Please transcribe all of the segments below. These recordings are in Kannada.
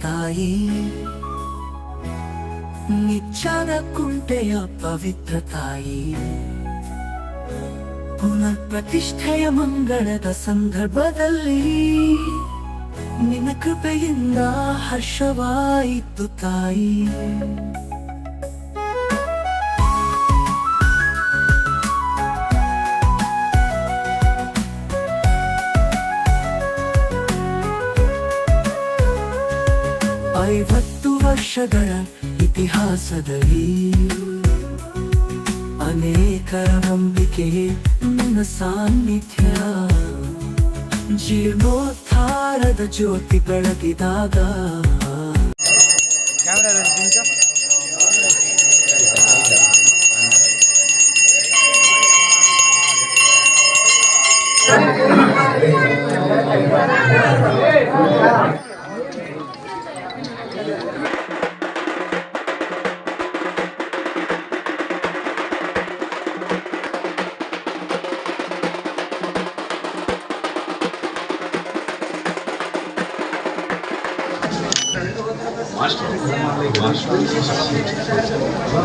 ತಾಯಿ. ನಿಚ್ಚಾದ ಕುಂಟೆಯ ಪವಿತ್ರ ತಾಯಿ. ಪುನರ್ ಪ್ರತಿಷ್ಠೆಯ ಮಂಗಳದ ಸಂದರ್ಭದಲ್ಲಿ ನಿನ್ನ ಕೃಪೆಯಿಂದ ಹರ್ಷವಾಯಿತು ತಾಯಿ. ಐವತ್ತು ವರ್ಷಗಳ ಇತಿಹಾಸದಲ್ಲಿ ಅನೇಕ ನಂಬಿಕೆ ನಿನ್ನ ಸಾನ್ನಿಧ್ಯ. ಜೀರ್ಣೋದ್ಧಾರದ ಜ್ಯೋತಿ ಬೆಳಗಿದಾಗ.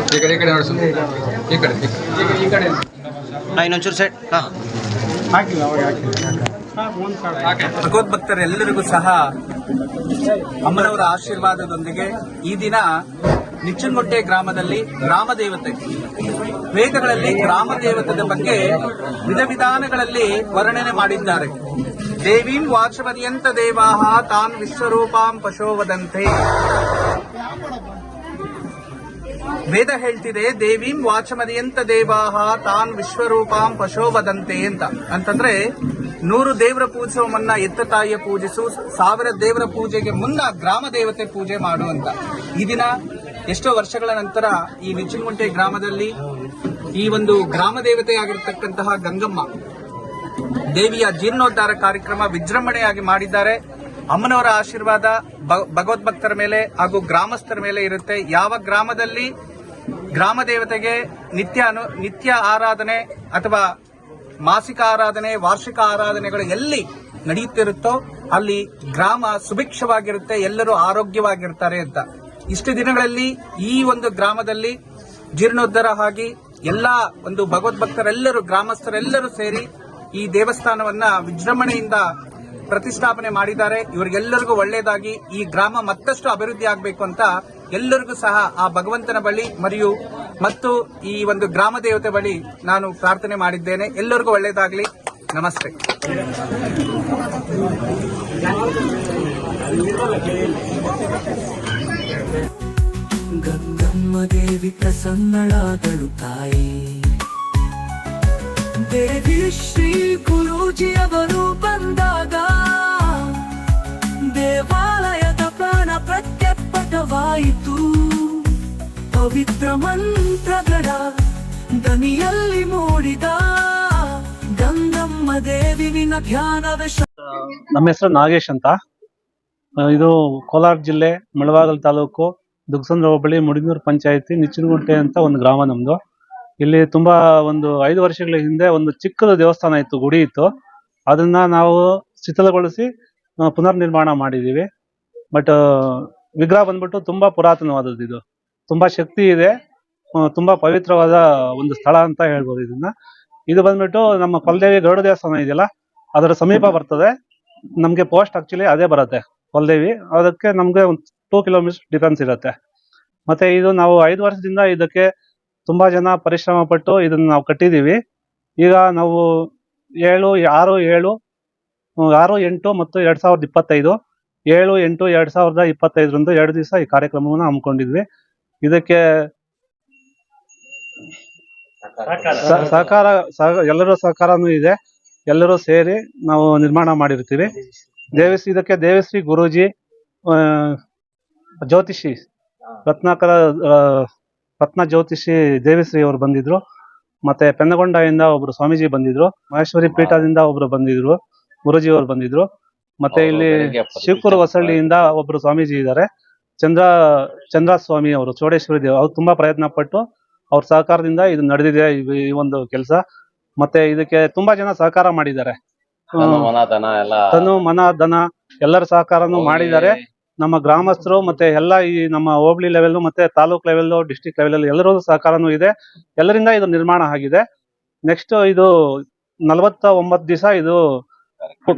ಈ ಕಡೆ ಈ ಕಡೆ ನೋಡಿಸು ಈ ಕಡೆ ಈ ಕಡೆ. ನಾ ಇನ್ನೊಂಚೂರು ಸೈಡ್ ಹಾಂ. ಭಗವದ್ ಭಕ್ತರೆಲ್ಲರಿಗೂ ಸಹ ಅಮ್ಮನವರ ಆಶೀರ್ವಾದದೊಂದಿಗೆ ಈ ದಿನ ನಿಚ್ಚನಗೊಟ್ಟೆ ಗ್ರಾಮದಲ್ಲಿ ಗ್ರಾಮ ದೇವತೆ ವೇದಗಳಲ್ಲಿ ಗ್ರಾಮ ದೇವತೆ ಬಗ್ಗೆ ವಿಧ ವಿಧಾನಗಳಲ್ಲಿ ವರ್ಣನೆ ಮಾಡಿದ್ದಾರೆ. ದೇವೀಂ ವಾಚಪರ್ಯಂತ ದೇವಾಹ ತಾನ್ ವಿಶ್ವರೂಪಾಂ ಪಶೋವದಂತೆ. ವೇದ ಹೇಳ್ತಿದೆ, ದೇವೀಂ ವಾಚಮದಿಯಂತ ದೇವಾಹ ತಾನ್ ವಿಶ್ವರೂಪಾಂ ಪಶೋವದಂತೆ ಅಂತ. ಅಂತಂದ್ರೆ ನೂರು ದೇವರ ಪೂಜಿಸುವವನ್ನ ಎತ್ತ ತಾಯಿಯ ಪೂಜಿಸು, ಸಾವಿರ ದೇವರ ಪೂಜೆಗೆ ಮುನ್ನ ಗ್ರಾಮ ದೇವತೆ ಪೂಜೆ ಮಾಡು ಅಂತ. ಈ ದಿನ ಎಷ್ಟೋ ವರ್ಷಗಳ ನಂತರ ಈ ನಿಚ್ಚಿನಗುಂಟೆ ಗ್ರಾಮದಲ್ಲಿ ಈ ಒಂದು ಗ್ರಾಮ ದೇವತೆಯಾಗಿರ್ತಕ್ಕಂತಹ ಗಂಗಮ್ಮ ದೇವಿಯ ಜೀರ್ಣೋದ್ಧಾರ ಕಾರ್ಯಕ್ರಮ ವಿಜೃಂಭಣೆಯಾಗಿ ಮಾಡಿದ್ದಾರೆ. ಅಮ್ಮನವರ ಆಶೀರ್ವಾದ ಭಗವದ್ಭಕ್ತರ ಮೇಲೆ ಹಾಗೂ ಗ್ರಾಮಸ್ಥರ ಮೇಲೆ ಇರುತ್ತೆ. ಯಾವ ಗ್ರಾಮದಲ್ಲಿ ಗ್ರಾಮ ದೇವತೆಗೆ ನಿತ್ಯ ನಿತ್ಯ ಆರಾಧನೆ ಅಥವಾ ಮಾಸಿಕ ಆರಾಧನೆ, ವಾರ್ಷಿಕ ಆರಾಧನೆಗಳು ಎಲ್ಲಿ ನಡೆಯುತ್ತಿರುತ್ತೋ ಅಲ್ಲಿ ಗ್ರಾಮ ಸುಭಿಕ್ಷವಾಗಿರುತ್ತೆ, ಎಲ್ಲರೂ ಆರೋಗ್ಯವಾಗಿರ್ತಾರೆ ಅಂತ. ಇಷ್ಟು ದಿನಗಳಲ್ಲಿ ಈ ಒಂದು ಗ್ರಾಮದಲ್ಲಿ ಜೀರ್ಣೋದ್ಧಾರ ಆಗಿ ಎಲ್ಲ ಒಂದು ಭಗವದ್ಭಕ್ತರೆಲ್ಲರೂ, ಗ್ರಾಮಸ್ಥರೆಲ್ಲರೂ ಸೇರಿ ಈ ದೇವಸ್ಥಾನವನ್ನ ವಿಜೃಂಭಣೆಯಿಂದ ಪ್ರತಿಷ್ಠಾಪನೆ ಮಾಡಿದ್ದಾರೆ. ಇವರಿಗೆಲ್ಲರಿಗೂ ಒಳ್ಳೆಯದಾಗಿ ಈ ಗ್ರಾಮ ಮತ್ತಷ್ಟು ಅಭಿವೃದ್ಧಿ ಆಗಬೇಕು ಅಂತ ಎಲ್ಲರಿಗೂ ಸಹ ಆ ಭಗವಂತನ ಬಳಿ ಮರಿಯು ಮತ್ತು ಈ ಒಂದು ಗ್ರಾಮ ದೇವತೆ ಬಳಿ ನಾನು ಪ್ರಾರ್ಥನೆ ಮಾಡಿದ್ದೇನೆ. ಎಲ್ಲರಿಗೂ ಒಳ್ಳೆಯದಾಗಲಿ. ನಮಸ್ತೆ. ಗಂಗಮ್ಮ ದೇವಿ ಪ್ರಸನ್ನಳಾದಳು ತಾಯಿ. ದೇವಿ ಶ್ರೀ ಗುರೂಜಿಯವರು ಬಂದಾಗ ದೇವಾಲಯದ ಪ್ರಾಣ ಪ್ರತ್ಯರ್ಪಟವಾಯಿತು ಪವಿತ್ರ ಮಂತ್ರಗಳ ದನಿಯಲ್ಲಿ ಮೂಡಿದ ಗಂಗಮ್ಮ ದೇವಿನ ಧ್ಯಾನ ಧ್ಯಾನವೇ ನಮ್ಮ ಹೆಸರು ನಾಗೇಶ್ ಅಂತ. ಇದು ಕೋಲಾರ ಜಿಲ್ಲೆ ಮುಳಬಾಗಿಲು ತಾಲೂಕು ದುಗ್ಸಂದ್ರ ಹೋಬಳಿ ಮುಡಿನೂರು ಪಂಚಾಯತಿ ನಿಚ್ಚನಗುಂಟೆ ಅಂತ ಒಂದು ಗ್ರಾಮ ನಮ್ದು. ಇಲ್ಲಿ ತುಂಬಾ ಒಂದು ಐದು ವರ್ಷಗಳ ಹಿಂದೆ ಒಂದು ಚಿಕ್ಕದ ದೇವಸ್ಥಾನ ಇತ್ತು, ಗುಡಿ ಇತ್ತು. ಅದನ್ನ ನಾವು ಶಿಥಿಲಗೊಳಿಸಿ ಪುನರ್ ನಿರ್ಮಾಣ ಮಾಡಿದೀವಿ. ಬಟ್ ವಿಗ್ರಹ ಬಂದ್ಬಿಟ್ಟು ತುಂಬಾ ಪುರಾತನವಾದದ್ದು ಇದು. ತುಂಬಾ ಶಕ್ತಿ ಇದೆ. ತುಂಬಾ ಪವಿತ್ರವಾದ ಒಂದು ಸ್ಥಳ ಅಂತ ಹೇಳ್ಬೋದು ಇದನ್ನ. ಇದು ಬಂದ್ಬಿಟ್ಟು ನಮ್ಮ ಕೊಲದೇವಿ ಗರುಡ ದೇವಸ್ಥಾನ ಇದೆಯಲ್ಲ, ಅದರ ಸಮೀಪ ಬರ್ತದೆ. ನಮ್ಗೆ ಪೋಸ್ಟ್ ಆಕ್ಚುಲಿ ಅದೇ ಬರುತ್ತೆ. ಕೊಲ್ದೇವಿ ಅದಕ್ಕೆ ನಮ್ಗೆ ಒಂದು ಟೂ ಕಿಲೋಮೀಟರ್ ಡಿಫ್ರೆನ್ಸ್ ಇರುತ್ತೆ. ಮತ್ತೆ ಇದು ನಾವು ಐದು ವರ್ಷದಿಂದ ಇದಕ್ಕೆ ತುಂಬಾ ಜನ ಪರಿಶ್ರಮ ಪಟ್ಟು ಇದನ್ನ ನಾವು ಕಟ್ಟಿದೀವಿ. ಈಗ ನಾವು ಏಳು ಆರು ಏಳು ಆರು ಎಂಟು ಮತ್ತು ಎರಡ್ ಸಾವಿರದ ಇಪ್ಪತ್ತೈದು ಏಳು ಎಂಟು ಎರಡ್ ಸಾವಿರದ ಇಪ್ಪತ್ತೈದರಂದು ಎರಡು ದಿವಸ ಈ ಕಾರ್ಯಕ್ರಮವನ್ನು ಹಮ್ಮಿಕೊಂಡಿದ್ವಿ. ಇದಕ್ಕೆ ಸಹಕಾರ. ಎಲ್ಲರ ಸಹಕಾರನೂ ಇದೆ. ಎಲ್ಲರೂ ಸೇರಿ ನಾವು ನಿರ್ಮಾಣ ಮಾಡಿರ್ತೀವಿ. ದೇವಶ್ರೀ ಇದಕ್ಕೆ ದೇವಶ್ರೀ ಗುರೂಜಿ ಜ್ಯೋತಿಷಿ ರತ್ನಾಕರ ರತ್ನ ಜ್ಯೋತಿಷಿ ದೇವಿಶ್ರೀ ಅವರು ಬಂದಿದ್ರು. ಮತ್ತೆ ಪೆನ್ನಗೊಂಡದಿಂದ ಒಬ್ರು ಸ್ವಾಮೀಜಿ ಬಂದಿದ್ರು. ಮಹೇಶ್ವರಿ ಪೀಠದಿಂದ ಒಬ್ರು ಬಂದಿದ್ರು. ಗುರುಜಿ ಅವರು ಬಂದಿದ್ರು. ಮತ್ತೆ ಇಲ್ಲಿ ಶಿವಪುರ ಹೊಸಳ್ಳಿಯಿಂದ ಒಬ್ರು ಸ್ವಾಮೀಜಿ ಇದ್ದಾರೆ ಚಂದ್ರ ಚಂದ್ರ ಸ್ವಾಮಿ ಅವರು ಚೋಡೇಶ್ವರಿ ದೇವ್ ಅವ್ರು ತುಂಬಾ ಪ್ರಯತ್ನ ಪಟ್ಟು ಅವ್ರ ಸಹಕಾರದಿಂದ ಇದು ನಡೆದಿದೆ ಈ ಒಂದು ಕೆಲಸ. ಮತ್ತೆ ಇದಕ್ಕೆ ತುಂಬಾ ಜನ ಸಹಕಾರ ಮಾಡಿದ್ದಾರೆ. ತನು, ಮನ ದನ ಎಲ್ಲರ ಸಹಕಾರನು ಮಾಡಿದ್ದಾರೆ. ನಮ್ಮ ಗ್ರಾಮಸ್ಥರು ಮತ್ತೆ ಎಲ್ಲ ಈ ನಮ್ಮ ಹೋಬಳಿ ಲೆವೆಲ್ ಮತ್ತೆ ತಾಲೂಕ್ ಲೆವೆಲ್ ಡಿಸ್ಟಿಕ್ ಲೆವೆಲ್ ಎಲ್ಲರೂ ಸಹಕಾರನೂ ಇದೆ. ಎಲ್ಲರಿಂದ ಇದು ನಿರ್ಮಾಣ ಆಗಿದೆ. ನೆಕ್ಸ್ಟ್ ಇದು ನಲವತ್ತ ಒಂಬತ್ತು ದಿವಸ ಇದು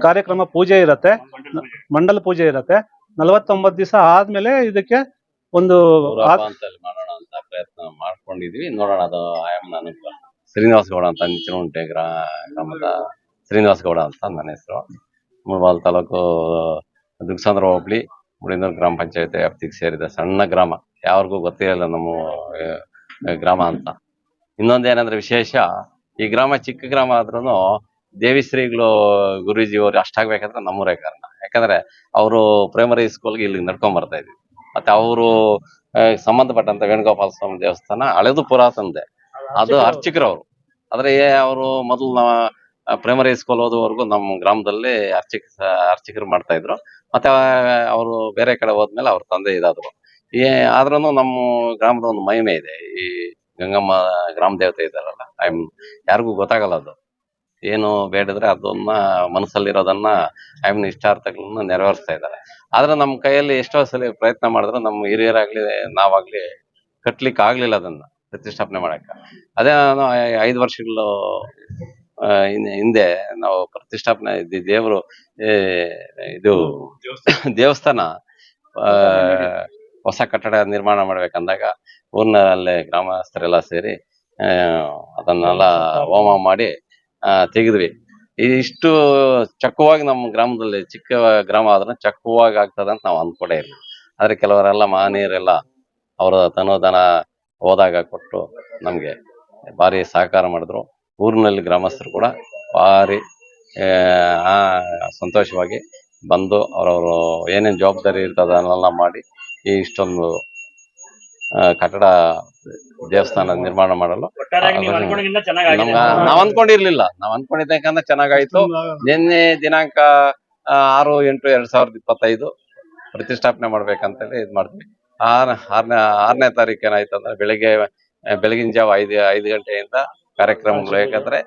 ಕಾರ್ಯಕ್ರಮ ಪೂಜೆ ಇರತ್ತೆ. ಮಂಡಲ ಪೂಜೆ ಇರತ್ತೆ. ನಲವತ್ತೊಂಬತ್ತು ದಿವಸ ಆದ್ಮೇಲೆ ಇದಕ್ಕೆ ಒಂದು ಮಾಡೋಣ ಅಂತ ಪ್ರಯತ್ನ ಮಾಡ್ಕೊಂಡಿದ್ವಿ. ನೋಡೋಣ ಅದು ಶ್ರೀನಿವಾಸ ಗೌಡ ಅಂತ ಉಂಟೆ ಗ್ರಾಮದ ಶ್ರೀನಿವಾಸ ಗೌಡ ಅಂತ ನನ್ನ ಹೆಸರು. ಮುಳಬಾಲ್ ತಾಲೂಕು ದುಗ್ಸಂದ್ರ ಹೋಬಳಿ ಮುಡಿನೂರು ಗ್ರಾಮ ಪಂಚಾಯತಿ ವ್ಯಾಪ್ತಿಗೆ ಸೇರಿದ ಸಣ್ಣ ಗ್ರಾಮ. ಯಾರಿಗೂ ಗೊತ್ತೇ ಇಲ್ಲ ನಮ್ಮ ಆ, ಗ್ರಾಮ ಅಂತ. ಇನ್ನೊಂದೇನಂದ್ರೆ ವಿಶೇಷ ಈ ಗ್ರಾಮ ಚಿಕ್ಕ ಗ್ರಾಮ ಆದ್ರೂ ದೇವಿಶ್ರೀಗಳು ಗುರೂಜಿ ಅವರು ಅಷ್ಟಾಗ್ಬೇಕಂದ್ರೆ ನಮ್ಮೂರೇ ಕಾರಣ. ಯಾಕಂದ್ರೆ ಅವರು ಪ್ರೈಮರಿ ಸ್ಕೂಲ್ಗೆ ಇಲ್ಲಿ ನಡ್ಕೊಂಡ್ ಬರ್ತಾ ಇದ್ವಿ. ಮತ್ತೆ ಅವರು ಸಂಬಂಧಪಟ್ಟಂತ ವೇಣುಗೋಪಾಲ ಸ್ವಾಮಿ ದೇವಸ್ಥಾನ ಹಳೆದು ಪುರಾತನದೇ. ಅದು ಅರ್ಚಕರವರು ಆದ್ರೆ ಅವರು ಮೊದಲು ಪ್ರೈಮರಿ ಸ್ಕೂಲ್ ಓದುವವರೆಗೂ ನಮ್ಮ ಗ್ರಾಮದಲ್ಲಿ ಅರ್ಚಕ ಅರ್ಚಕರು ಮಾಡ್ತಾ ಇದ್ರು. ಮತ್ತೆ ಅವರು ಬೇರೆ ಕಡೆ ಹೋದ್ಮೇಲೆ ಅವ್ರ ತಂದೆ ಇದಾದ್ರು. ಏ ಆದ್ರೂ ನಮ್ಮ ಗ್ರಾಮದ ಒಂದು ಮಹಿಮೆ ಇದೆ. ಈ ಗಂಗಮ್ಮ ಗ್ರಾಮ ದೇವತೆ ಇದ್ದಾರಲ್ಲ, ಐ ಯಾರಿಗೂ ಗೊತ್ತಾಗಲ್ಲ ಅದು. ಏನು ಬೇಡಿದ್ರೆ ಅದನ್ನ ಮನಸ್ಸಲ್ಲಿರೋದನ್ನ ಐಮನ್ ಇಷ್ಟಾರ್ಥಗಳನ್ನ ನೆರವೇರಿಸ್ತಾ ಇದ್ದಾರೆ. ಆದ್ರೆ ನಮ್ಮ ಕೈಯಲ್ಲಿ ಎಷ್ಟೋ ಸಲ ಪ್ರಯತ್ನ ಮಾಡಿದ್ರೆ, ನಮ್ಮ ಹಿರಿಯರಾಗ್ಲಿ, ನಾವಾಗ್ಲಿ ಕಟ್ಲಿಕ್ಕೆ ಆಗ್ಲಿಲ್ಲ ಅದನ್ನ ಪ್ರತಿಷ್ಠಾಪನೆ ಮಾಡಕ್ಕ. ಅದೇ ನಾನು ಐ- ಐದು ವರ್ಷಗಳು ಹಿಂದೆ- ನಾವು ಪ್ರತಿಷ್ಠಾಪನೆ ಇದ್ದಿ- ದೇವರು ಇದು ದೇವಸ್ಥಾನ. ಆ, ಹೊಸ ಕಟ್ಟಡ ನಿರ್ಮಾಣ ಮಾಡ್ಬೇಕಂದಾಗ ಊರಿನಲ್ಲೇ ಗ್ರಾಮಸ್ಥರೆಲ್ಲ ಸೇರಿ ಅದನ್ನೆಲ್ಲ ಹೋಮ ಮಾಡಿ ತೆಗೆದ್ವಿ. ಇಷ್ಟು ಚಕ್ಕವಾಗಿ ನಮ್ಮ ಗ್ರಾಮದಲ್ಲಿ ಚಿಕ್ಕ ಗ್ರಾಮ ಆದ್ರೆ ಚಕ್ಕವಾಗಿ ಆಗ್ತದೆ ಅಂತ ನಾವು ಅಂದ್ಕೊಂಡೇ ಇಲ್ಲ ಆದ್ರೆ ಕೆಲವರೆಲ್ಲ ಮಹನೀಯರೆಲ್ಲ ಅವರ ತನೋಧನ ಹೋದಾಗ ಕೊಟ್ಟು ನಮ್ಗೆ ಭಾರಿ ಸಹಕಾರ ಮಾಡಿದ್ರು. ಊರಿನಲ್ಲಿ ಗ್ರಾಮಸ್ಥರು ಕೂಡ ಭಾರಿ ಸಂತೋಷವಾಗಿ ಬಂದು ಅವರವರು ಏನೇನು ಜವಾಬ್ದಾರಿ ಇರ್ತದೆ ಅದನ್ನೆಲ್ಲ ಮಾಡಿ ಈ ಇಷ್ಟೊಂದು ಕಟ್ಟಡ ದೇವಸ್ಥಾನ ನಿರ್ಮಾಣ ಮಾಡಲು ನಾವು ನಾವ್ ಅನ್ಕೊಂಡಿರ್ಲಿಲ್ಲ. ನಾವ್ ಅನ್ಕೊಂಡಿದ್ದಕ್ಕಂದ್ರೆ ಚೆನ್ನಾಗಾಯ್ತು. ನಿನ್ನೆ ದಿನಾಂಕ ಆರು ಎಂಟು ಎರಡ್ ಸಾವಿರದ ಇಪ್ಪತ್ತೈದು ಪ್ರತಿಷ್ಠಾಪನೆ ಮಾಡ್ಬೇಕಂತೇಳಿ ಇದ್ ಮಾಡ್ತೀವಿ. ಆರ್ ಆರನೇ ಆರನೇ ತಾರೀಕು ಏನಾಯ್ತು ಅಂದ್ರೆ ಬೆಳಿಗ್ಗೆ ಬೆಳಗಿನ ಜಾವ ಐದು ಐದು ಗಂಟೆಯಿಂದ ಕಾರ್ಯಕ್ರಮಗಳು ಯಾಕಂದ್ರೆ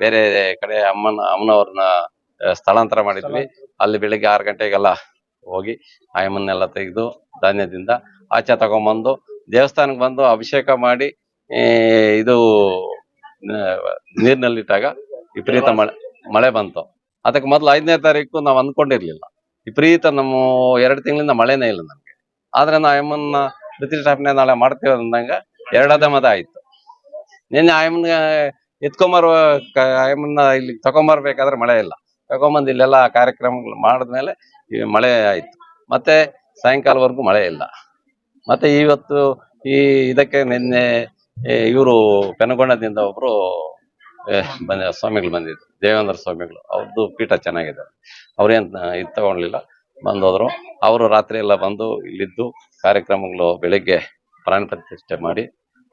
ಬೇರೆ ಕಡೆ ಅಮ್ಮನ ಅಮ್ಮನವ್ರನ್ನ ಸ್ಥಳಾಂತರ ಮಾಡಿದ್ವಿ. ಅಲ್ಲಿ ಬೆಳಿಗ್ಗೆ ಆರು ಗಂಟೆಗೆಲ್ಲ ಹೋಗಿ ಆಯಮ್ಮನ್ನೆಲ್ಲ ತೆಗೆದು ಧಾನ್ಯದಿಂದ ಆಚೆ ತಗೊಂಬಂದು ದೇವಸ್ಥಾನಕ್ಕೆ ಬಂದು ಅಭಿಷೇಕ ಮಾಡಿ ಇದು ನೀರಿನಲ್ಲಿಟ್ಟಾಗ ವಿಪರೀತ ಮಳೆ ಮಳೆ ಬಂತು. ಅದಕ್ಕೆ ಮೊದಲು ಐದನೇ ತಾರೀಕು ನಾವು ಅಂದ್ಕೊಂಡಿರ್ಲಿಲ್ಲ. ವಿಪರೀತ ನಮ್ಮ ಎರಡು ತಿಂಗಳಿಂದ ಮಳೆನೇ ಇಲ್ಲ ನಮಗೆ. ಆದ್ರೆ ನಾವು ಅಮ್ಮನ್ನ ಪ್ರತಿಷ್ಠಾಪನೆ ನಾಳೆ ಮಾಡ್ತೀವಿ ಅಂದಂಗ ಎರಡದ ಮತ ಆಯ್ತು. ನಿನ್ನೆ ಆಯಮ್ಮನ ಎತ್ಕೊಂಬರ್ ಆಯಮ್ಮನ್ನ ಇಲ್ಲಿ ತಗೊಂಬರ್ಬೇಕಾದ್ರೆ ಮಳೆ ಇಲ್ಲ. ತಗೊಂಬಂದು ಇಲ್ಲೆಲ್ಲ ಕಾರ್ಯಕ್ರಮಗಳು ಮಾಡಿದ್ಮೇಲೆ ಮಳೆ ಆಯ್ತು. ಮತ್ತೆ ಸಾಯಂಕಾಲವರೆಗೂ ಮಳೆ ಇಲ್ಲ. ಮತ್ತೆ ಇವತ್ತು ಈ ಇದಕ್ಕೆ ನಿನ್ನೆ ಇವರು ಪೆನಗೊಂಡದಿಂದ ಒಬ್ರು ಬಂದ ಸ್ವಾಮಿಗಳು ಬಂದಿದ್ರು. ದೇವೇಂದ್ರ ಸ್ವಾಮಿಗಳು. ಅವ್ರದ್ದು ಪೀಠ ಚೆನ್ನಾಗಿದೆ. ಅವ್ರೇನ್ ಇದು ತಗೊಳ್ಲಿಲ್ಲ ಬಂದೋದ್ರು. ಅವರು ರಾತ್ರಿ ಎಲ್ಲ ಬಂದು ಇಲ್ಲಿದ್ದು ಕಾರ್ಯಕ್ರಮಗಳು ಬೆಳಿಗ್ಗೆ ಪ್ರಾಣ ಪ್ರತಿಷ್ಠೆ ಮಾಡಿ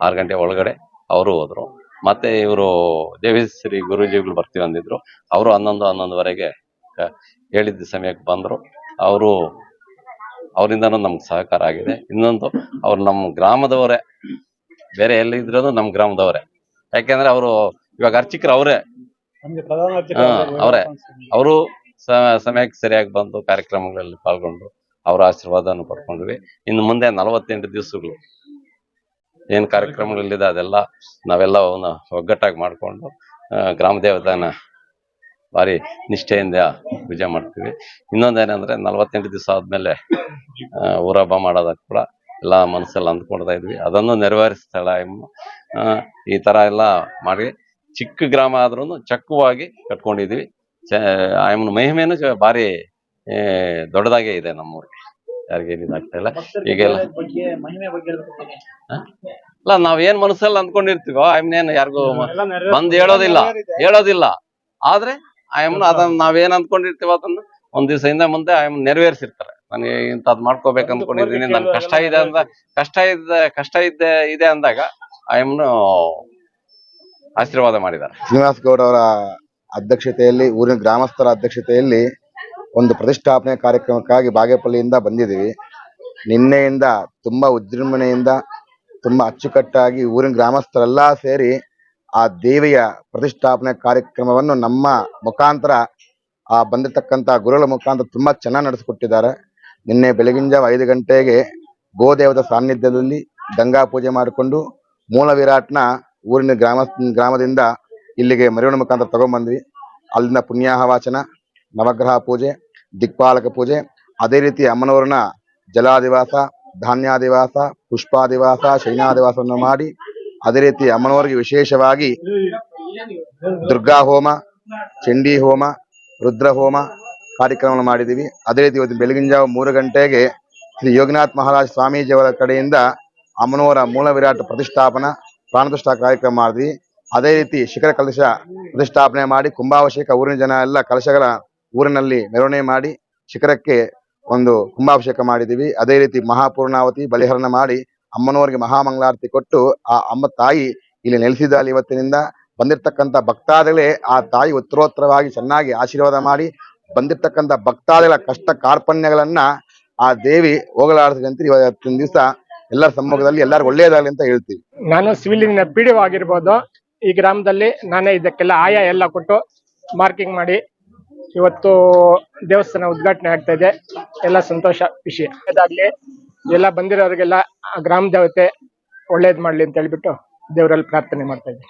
ಆರು ಗಂಟೆ ಒಳಗಡೆ ಅವರು ಹೋದ್ರು. ಮತ್ತೆ ಇವರು ದೇವಿಶ್ರೀ ಗುರುಜಿಗಳು ಬರ್ತೀವಿ ಅಂದಿದ್ರು. ಅವರು ಹನ್ನೊಂದು ಹನ್ನೊಂದುವರೆಗೆ ಹೇಳಿದ್ದ ಸಮಯಕ್ಕೆ ಬಂದ್ರು. ಅವರು ಅವರಿಂದನೂ ನಮ್ಗೆ ಸಹಕಾರ ಆಗಿದೆ. ಇನ್ನೊಂದು ಅವ್ರು ನಮ್ಮ ಗ್ರಾಮದವರೇ. ಬೇರೆ ಎಲ್ಲಿದ್ರು ನಮ್ಮ ಗ್ರಾಮದವರೇ. ಯಾಕೆಂದ್ರೆ ಅವರು ಇವಾಗ ಅರ್ಚಕರು ಅವರೇ. ಅವರೇ. ಅವರು ಸಮಯಕ್ಕೆ ಸರಿಯಾಗಿ ಬಂದು ಕಾರ್ಯಕ್ರಮಗಳಲ್ಲಿ ಪಾಲ್ಗೊಂಡು ಅವರ ಆಶೀರ್ವಾದವನ್ನು ಪಡ್ಕೊಂಡ್ವಿ. ಇನ್ನು ಮುಂದೆ ನಲವತ್ತೆಂಟು ದಿವಸಗಳು ಏನ್ ಕಾರ್ಯಕ್ರಮಗಳಿದೆ ಅದೆಲ್ಲ ನಾವೆಲ್ಲ ಅವನ್ನ ಒಗ್ಗಟ್ಟಾಗಿ ಮಾಡ್ಕೊಂಡು ಗ್ರಾಮ ದೇವತಾನ ಭಾರಿ ನಿಷ್ಠೆಯಿಂದ ಪೂಜೆ ಮಾಡ್ತೀವಿ. ಇನ್ನೊಂದೇನಂದ್ರೆ ನಲ್ವತ್ತೆಂಟು ದಿವಸ ಆದ್ಮೇಲೆ ಊರ ಹಬ್ಬ ಮಾಡೋದಕ್ಕೆ ಕೂಡ ಎಲ್ಲ ಮನಸ್ಸಲ್ಲಿ ಅಂದ್ಕೊಳ್ತಾ ಇದ್ವಿ. ಅದನ್ನು ನೆರವೇರಿಸ್ತಾಳ ಈ ತರ ಎಲ್ಲ ಮಾಡಿ ಚಿಕ್ಕ ಗ್ರಾಮ ಆದ್ರೂ ಚಕ್ಕವಾಗಿ ಕಟ್ಕೊಂಡಿದ್ವಿ. ಆಯಮ್ಮನ ಮಹಿಮೆಯೂ ಚ- ಭಾರಿ ದೊಡ್ಡದಾಗೇ ಇದೆ ನಮ್ಮೂರಿಗೆ. ಯಾರಿಗೆ ಇದಾಗ್ತಾ ಇಲ್ಲ. ಈಗೆಲ್ಲ ಅಲ್ಲ ನಾವ್ ಏನ್ ಮನಸ್ಸಲ್ಲಿ ಅಂದ್ಕೊಂಡಿರ್ತೀವೋ ಏನು ಯಾರಿಗೂ ಬಂದ್ ಹೇಳೋದಿಲ್ಲ. ಹೇಳೋದಿಲ್ಲ. ಆದ್ರೆ ಆಯಮ್ಮನ ಅದನ್ನ ನಾವೇನ್ ಅಂದ್ಕೊಂಡಿರ್ತೀವೋ ಅದನ್ನ ಒಂದ್ ದಿವಸ ಹಿಂದೆ ಮುಂದೆ ಆಯಮ್ಮನ ನೆರವೇರಿಸಿರ್ತಾರೆ. ನನಗೆ ಇಂಥದ್ ಮಾಡ್ಕೋಬೇಕು ಅಂದ್ಕೊಂಡಿದ್ದೀನಿ ನನ್ ಕಷ್ಟ ಇದೆ ಅಂತ ಕಷ್ಟ ಇದೆ ಕಷ್ಟ ಇದ್ದೆ ಇದೆ ಅಂದಾಗ ಆಯಮ್ಮನು ಆಶೀರ್ವಾದ ಮಾಡಿದ್ದಾರೆ. ಶ್ರೀನಿವಾಸ್ ಗೌಡ ಅವರ ಅಧ್ಯಕ್ಷತೆಯಲ್ಲಿ ಊರಿನ ಗ್ರಾಮಸ್ಥರ ಅಧ್ಯಕ್ಷತೆಯಲ್ಲಿ ಒಂದು ಪ್ರತಿಷ್ಠಾಪನೆ ಕಾರ್ಯಕ್ರಮಕ್ಕಾಗಿ ಬಾಗೇಪಲ್ಲಿಯಿಂದ ಬಂದಿದ್ದೀವಿ. ನಿನ್ನೆಯಿಂದ ತುಂಬಾ ವಿಜೃಂಭಣೆಯಿಂದ ತುಂಬಾ ಅಚ್ಚುಕಟ್ಟಾಗಿ ಊರಿನ ಗ್ರಾಮಸ್ಥರೆಲ್ಲ ಸೇರಿ ಆ ದೇವಿಯ ಪ್ರತಿಷ್ಠಾಪನೆ ಕಾರ್ಯಕ್ರಮವನ್ನು ನಮ್ಮ ಮುಖಾಂತರ, ಆ ಬಂದಿರತಕ್ಕಂಥ ಗುರುಗಳ ಮುಖಾಂತರ ತುಂಬಾ ಚೆನ್ನಾಗಿ ನಡೆಸಿಕೊಟ್ಟಿದ್ದಾರೆ. ನಿನ್ನೆ ಬೆಳಗಿನ ಜಾವ ಐದು ಗಂಟೆಗೆ ಗೋದೇವದ ಸಾನ್ನಿಧ್ಯದಲ್ಲಿ ಗಂಗಾ ಪೂಜೆ ಮಾಡಿಕೊಂಡು ಮೂಲ ವಿರಾಟ್ನ ಊರಿನ ಗ್ರಾಮ ಗ್ರಾಮದಿಂದ ಇಲ್ಲಿಗೆ ಮೆರವಣಿಗೆ ಮುಖಾಂತರ ತಗೊಂಡ್ಬಂದ್ವಿ ಅಲ್ಲಿಂದ ಪುಣ್ಯಾಹವಾಚನ ನವಗ್ರಹ ಪೂಜೆ, ದಿಕ್ಪಾಲಕ ಪೂಜೆ, ಅದೇ ರೀತಿ ಅಮ್ಮನವರನ್ನ ಜಲಾದಿವಾಸ ಧಾನ್ಯಾದಿವಾಸ ಪುಷ್ಪಾದಿವಾಸ ಶೈನಾದಿವಾಸವನ್ನು ಮಾಡಿ, ಅದೇ ರೀತಿ ಅಮ್ಮನವರಿಗೆ ವಿಶೇಷವಾಗಿ ದುರ್ಗಾ ಹೋಮ, ಚಂಡಿ ಹೋಮ, ರುದ್ರ ಹೋಮ ಕಾರ್ಯಕ್ರಮವನ್ನು ಮಾಡಿದ್ದೀವಿ. ಅದೇ ರೀತಿ ಇವತ್ತು ಬೆಳಗಿನ ಜಾವ ಮೂರು ಗಂಟೆಗೆ ಶ್ರೀ ಯೋಗನಾಥ್ ಮಹಾರಾಜ್ ಸ್ವಾಮೀಜಿಯವರ ಕಡೆಯಿಂದ ಅಮ್ಮನವರ ಮೂಲ ವಿರಾಟ್ ಪ್ರತಿಷ್ಠಾಪನಾ, ಪ್ರಾಣಪ್ರತಿಷ್ಠಾ ಕಾರ್ಯಕ್ರಮ ಮಾಡಿದ್ವಿ. ಅದೇ ರೀತಿ ಶಿಖರ ಕಲಶ ಪ್ರತಿಷ್ಠಾಪನೆ ಮಾಡಿ, ಕುಂಭಾಭಿಷೇಕ, ಊರಿನ ಜನ ಎಲ್ಲ ಕಲಶಗಳ ಊರಿನಲ್ಲಿ ಮೆರವಣಿಗೆ ಮಾಡಿ ಶಿಖರಕ್ಕೆ ಒಂದು ಕುಂಭಾಭಿಷೇಕ ಮಾಡಿದೀವಿ ಅದೇ ರೀತಿ ಮಹಾಪೂರ್ಣಾವತಿ ಬಲಿಹರಣ ಮಾಡಿ ಅಮ್ಮನವರಿಗೆ ಮಹಾಮಂಗಳಾರತಿ ಕೊಟ್ಟು ಆ ಅಮ್ಮ ತಾಯಿ ಇಲ್ಲಿ ನೆಲೆಸಿದ್ದಾಳೆ ಇವತ್ತಿನಿಂದ. ಬಂದಿರತಕ್ಕಂತ ಭಕ್ತಾದಿಗಳೇ ಆ ತಾಯಿ ಉತ್ತರೋತ್ತರವಾಗಿ ಚೆನ್ನಾಗಿ ಆಶೀರ್ವಾದ ಮಾಡಿ ಬಂದಿರತಕ್ಕಂತ ಭಕ್ತಾದಿಗಳ ಕಷ್ಟ ಕಾರ್ಪಣ್ಯಗಳನ್ನ ಆ ದೇವಿ ಹೋಗಲಾಡಿಸಿದೆ ಅಂತ ಇವತ್ತಿನ ದಿವಸ ಎಲ್ಲರ ಸಮ್ಮುಖದಲ್ಲಿ ಎಲ್ಲರಿಗೂ ಒಳ್ಳೆಯದಾಗಲಿ ಅಂತ ಹೇಳ್ತೀವಿ. ನಾನು ಸಿವಿಲಿನ ಪಿ ಡಿ ಆಗಿರ್ಬೋದು ಈ ಗ್ರಾಮದಲ್ಲಿ ನಾನೇ ಇದಕ್ಕೆಲ್ಲ ಆಯಾ ಎಲ್ಲ ಕೊಟ್ಟು ಮಾರ್ಕಿಂಗ್ ಮಾಡಿ ಇವತ್ತು ದೇವಸ್ಥಾನ ಉದ್ಘಾಟನೆ ಆಗ್ತಾ ಇದೆ. ಎಲ್ಲ ಸಂತೋಷ, ಖುಷಿ. ಅದಾಗ್ಲಿ ಎಲ್ಲ ಬಂದಿರೋರಿಗೆಲ್ಲ ಗ್ರಾಮ ದೇವತೆ ಒಳ್ಳೇದ್ ಮಾಡ್ಲಿ ಅಂತ ಹೇಳ್ಬಿಟ್ಟು ದೇವರಲ್ಲಿ ಪ್ರಾರ್ಥನೆ ಮಾಡ್ತಾ ಇದ್ದೀನಿ